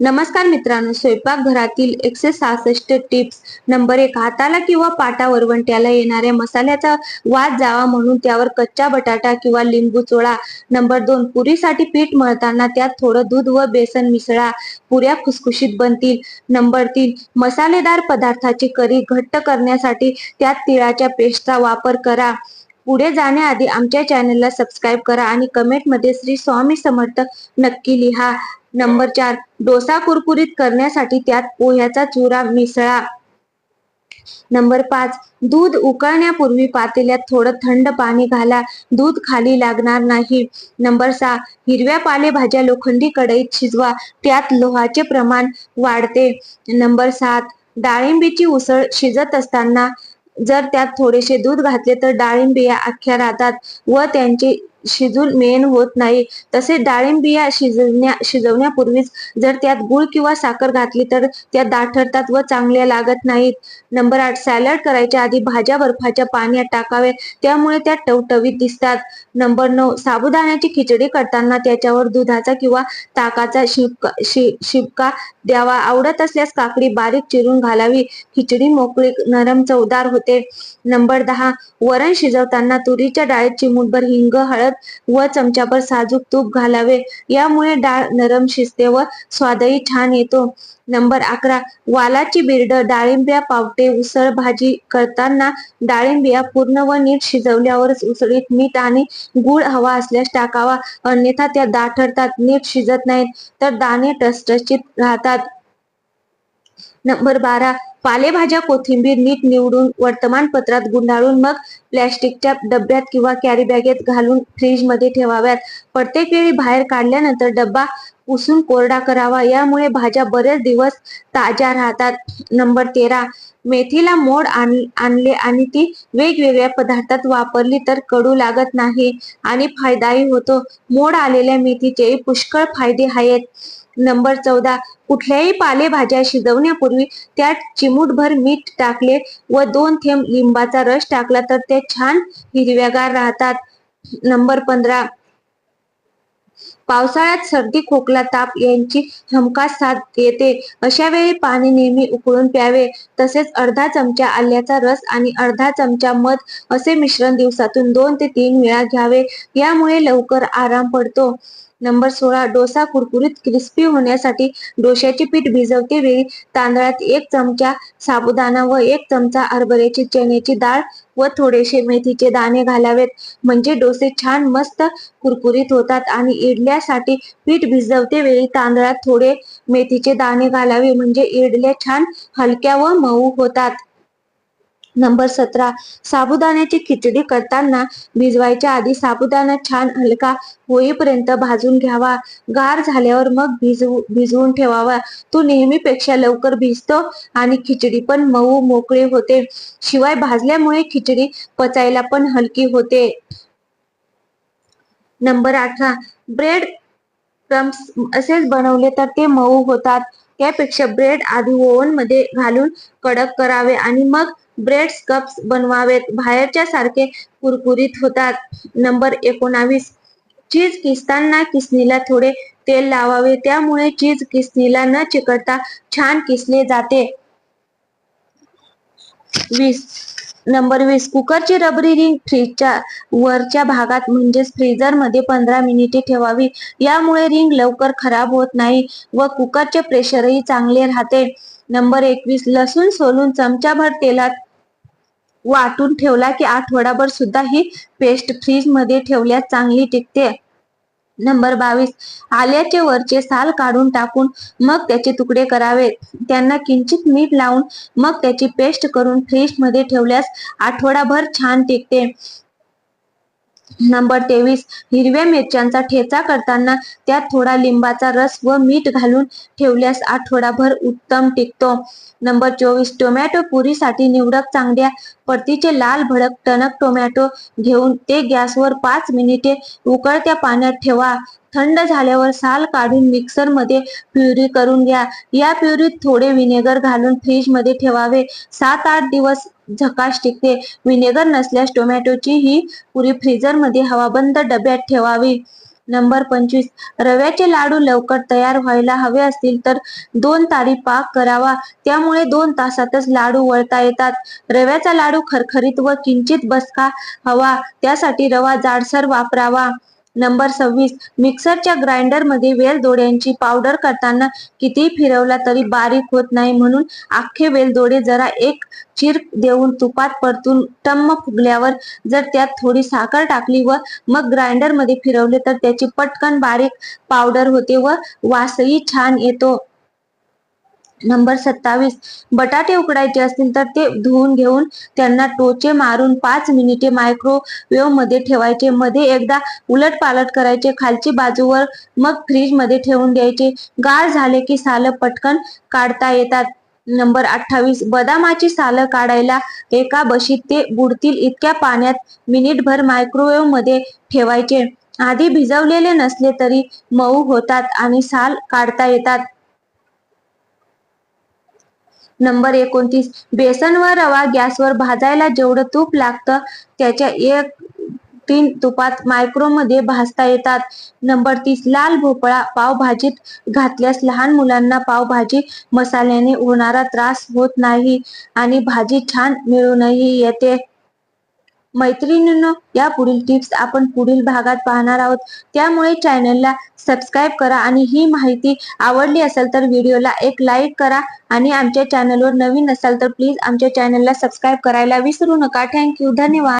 नमस्कार मित्रांनो स्वयंपाकघरातील एकशे सहासष्ट टिप्स नंबर एक हाताला किंवा पाटा वरवंट्याला येणाऱ्या मसाल्याचा वाद जावा म्हणून त्यावर कच्चा बटाटा किंवा लिंबू चोळा. नंबर दोन पुरीसाठी पीठ मळताना त्यात थोडं दूध व बेसन मिसळा. पुऱ्या खुसखुशीत बनतील. नंबर तीन मसालेदार पदार्थाची करी घट्ट करण्यासाठी त्यात तिळाच्या पेस्टचा वापर करा. पुढे जाण्याआधी आमच्या चॅनलला सबस्क्राईब करा आणि कमेंटमध्ये श्री स्वामी समर्थ नक्की लिहा. नंबर चार डोसा कुरकुरीत करण्यासाठी त्यात पोह्याचा चुरा मिसळा. नंबर पाच दूध उकळण्यापूर्वी पातेल्यात थोडं थंड पाणी घाला. दूध खाली लागणार नाही. नंबर सहा हिरव्या पालेभाज्या लोखंडी कढईत शिजवा. त्यात लोहाचे प्रमाण वाढते. नंबर सात डाळिंबीची उसळ शिजत असताना जर त्यात थोडेसे दूध घातले तर डाळिंब या अख्ख्या राहतात व त्यांची शिजून मेन होत नाही. तसेच डाळिंबिया शिजवण्या शिजवण्यापूर्वीच जर त्यात गुळ किंवा साखर घातली तर त्या दाठरतात व चांगल्या लागत नाहीत. नंबर आठ सॅलड करायच्या आधी भाज्या बर्फाच्या पाण्यात टाकावे. त्यामुळे त्या टवटवीत दिसतात. नंबर नऊ साबुदाण्याची खिचडी करताना त्याच्यावर दुधाचा किंवा ताकाचा शिपका शि शिपका द्यावा. आवडत असल्यास काकडी बारीक चिरून घालावी. खिचडी मोकळी नरम चवदार होते. नंबर दहा वरण शिजवताना तुरीच्या डाळीत चिमूटभर हिंग हळद व चमच्यावर साजूक तूप घालावे. यामुळे डाळ नरम शिजते व स्वादही छान येतो. नंबर अकरा वालाची बिर्ड डाळिंब्या पावटे उसळ भाजी करताना डाळिंबिया पूर्ण व नीट शिजवल्यावरच उसळीत मीठ आणि गुळ हवा असल्यास टाकावा. अन्यथा त्या दाठरतात नीट शिजत नाहीत. तर दाणे टसटशीत राहतात. नंबर बारा पालेभाज्या कोथिंबीर नीट निवडून वर्तमानपत्रात गुंडाळून मग प्लॅस्टिकच्या डब्यात किंवा कॅरी बॅगेत घालून फ्रीजमध्ये ठेवाव्यात. प्रत्येक वेळी बाहेर काढल्यानंतर डब्बा पुसून कोरडा करावा. यामुळे भाज्या बरेच दिवस ताज्या राहतात. नंबर तेरा मेथीला मोड आणले आणि ती वेगवेगळ्या पदार्थात वापरली तर कडू लागत नाही आणि फायदाही होतो. मोड आलेल्या मेथीचे पुष्कळ फायदे आहेत. नंबर चौदा. कुठल्याही पालेभाज्या शिजवण्यापूर्वी त्यात चिमूटभर मीठ टाकले व दोन थेंब लिंबाचा रस टाकला तर ते छान हिरव्यागार राहतात. नंबर पंधरा. पावसाळ्यात सर्दी खोकला ताप यांची हमखास साथ येते अशा वेळी पाणी नेहमी उकळून प्यावे. तसेच अर्धा चमचा आल्याचा रस आणि अर्धा चमचा मध असे मिश्रण दिवसातून दोन ते तीन वेळा घ्यावे. यामुळे लवकर आराम पडतो. नंबर सोळा डोसा कुरकुरीत क्रिस्पी होण्यासाठी डोश्याचे पीठ भिजवते वेळी तांदळात एक चमचा साबुदाणा व एक चमचा हरभऱ्याची चण्याची डाळ व थोडेसे मेथीचे दाणे घालावेत. म्हणजे डोसे छान मस्त कुरकुरीत होतात आणि इडल्या इडल्यासाठी पीठ भिजवते. वेळी तांदळात थोडे मेथीचे दाणे घालावे. म्हणजे इडल्या छान हलक्या व मऊ होतात. नंबर सतरा. साबुदाण्याची खिचडी करताना भिजवायच्या आधी साबुदाणा छान हलका होईपर्यंत भाजून घ्यावा. गार झाल्यावर मग भिजवू भिजवून ठेवावा. तो नेहमीपेक्षा लवकर भिजतो आणि खिचडी पण मऊ मोकळी होते. शिवाय भाजल्यामुळे खिचडी पचायला पण हलकी होते. नंबर अठरा. ब्रेड क्रम्स असेच बनवले तर ते मऊ होतात. त्यापेक्षा ब्रेड आधी ओव्हनमध्ये घालून कडक करावे आणि मग ब्रेड कप्स बनवावेत. बाहेरच्या सारखे कुरकुरीत होतात. नंबर एकोणावीस. चीज किसताना किसणीला थोडे तेल लावावे. त्यामुळे चीज किसणीला न चिकटता छान किसले जाते. वीस. नंबर वीस. कुकरची रबरी रिंग फ्रीजच्या वरच्या भागात म्हणजेच फ्रीजरमध्ये पंधरा मिनिटे ठेवावी. यामुळे रिंग लवकर खराब होत नाही व कुकरचे प्रेशरही चांगले राहते. नंबर एकवीस. लसूण सोलून चमचाभर तेलात वाटून ठेवला की आठवडाभर सुद्धा ही पेस्ट फ्रीजमध्ये ठेवल्यास चांगली टिकते. नंबर बावीस. आल्याचे वरचे साल काढून टाकून मग त्याचे तुकडे करावे त्यांना किंचित मीठ लावून मग त्याची पेस्ट करून फ्रीजमध्ये ठेवल्यास आठवडाभर छान टिकते. नंबर तेवीस. हिरव्या मिरच्यांचा ठेचा करताना त्यात थोडा लिंबाचा रस व मीठ घालून ठेवल्यास आठवडाभर उत्तम टिकतो. नंबर चोवीस. टोमॅटो पुरीसाठी निवडक चांगल्या परतीचे लाल भडक टणक टोमॅटो घेऊन ते गॅसवर पाच मिनिटे उकळत्या पाण्यात ठेवा. थंड झाल्यावर साल काढून मिक्सरमध्ये प्युरी करून घ्या. या प्युरीत थोडे विनेगर घालून फ्रीजमध्ये ठेवावे. सात आठ दिवस झकाश टिकते. विनेगर नसल्यास टोमॅटोची ही पुरी फ्रीजरमध्ये हवाबंद डब्यात ठेवावी. नंबर पंचवीस. रव्याचे लाडू लवकर तयार व्हायला हवे असतील तर दोन तारी पाक करावा. त्यामुळे दोन तासातच लाडू वळता येतात. रव्याचा लाडू खरखरीत व किंचित बसका हवा. त्यासाठी रवा जाडसर वापरावा. नंबर सव्वीस. मिक्सरच्या ग्राइंडरमध्ये वेलदोड्यांची पावडर करताना किती फिरवला तरी बारीक होत नाही म्हणून अख्खे वेलदोडे जरा एक चिर देऊन तुपात परतून टम्म फुगल्यावर जर त्यात थोडी साखर टाकली व मग ग्राइंडरमध्ये फिरवले तर त्याची पटकन बारीक पावडर होते व वासही छान येतो. नंबर सत्तावीस. बटाटे उकडायचे असतील तर ते धुवून घेऊन त्यांना टोचे मारून पाच मिनिटे मायक्रोवेव्हमध्ये ठेवायचे. मध्ये एकदा उलट पालट करायचे. खालची बाजूवर मग फ्रीजमध्ये ठेवून द्यायचे. गाळ झाले की साल पटकन काढता येतात. नंबर अठ्ठावीस. बदामाची सालं काढायला एका बशीत ते बुडतील इतक्या पाण्यात मिनिटभर मायक्रोवेव्हमध्ये ठेवायचे. आधी भिजवलेले नसले तरी मऊ होतात आणि साल काढता येतात. नंबर एकोणतीस. बेसन व रवा गॅसवर भाजायला जेवढं तूप लागतं त्याच्या एक तीन तुपात मायक्रोमध्ये भाजता येतात. नंबर तीस लाल भोपळा पावभाजीत घातल्यास लहान मुलांना पावभाजी मसाल्याने होणारा त्रास होत नाही आणि भाजी छान मिळूनही येते. मैत्रिणींनो या पुढील टिप्स आपण पुढील भागात पाहणार आहोत. त्यामुळे चॅनलला सबस्क्राईब करा आणि ही माहिती आवडली असेल तर व्हिडिओला एक लाईक करा आणि आमच्या चॅनलवर नवीन असाल तर प्लीज आमच्या चॅनलला सबस्क्राईब करायला विसरू नका. थँक्यू धन्यवाद.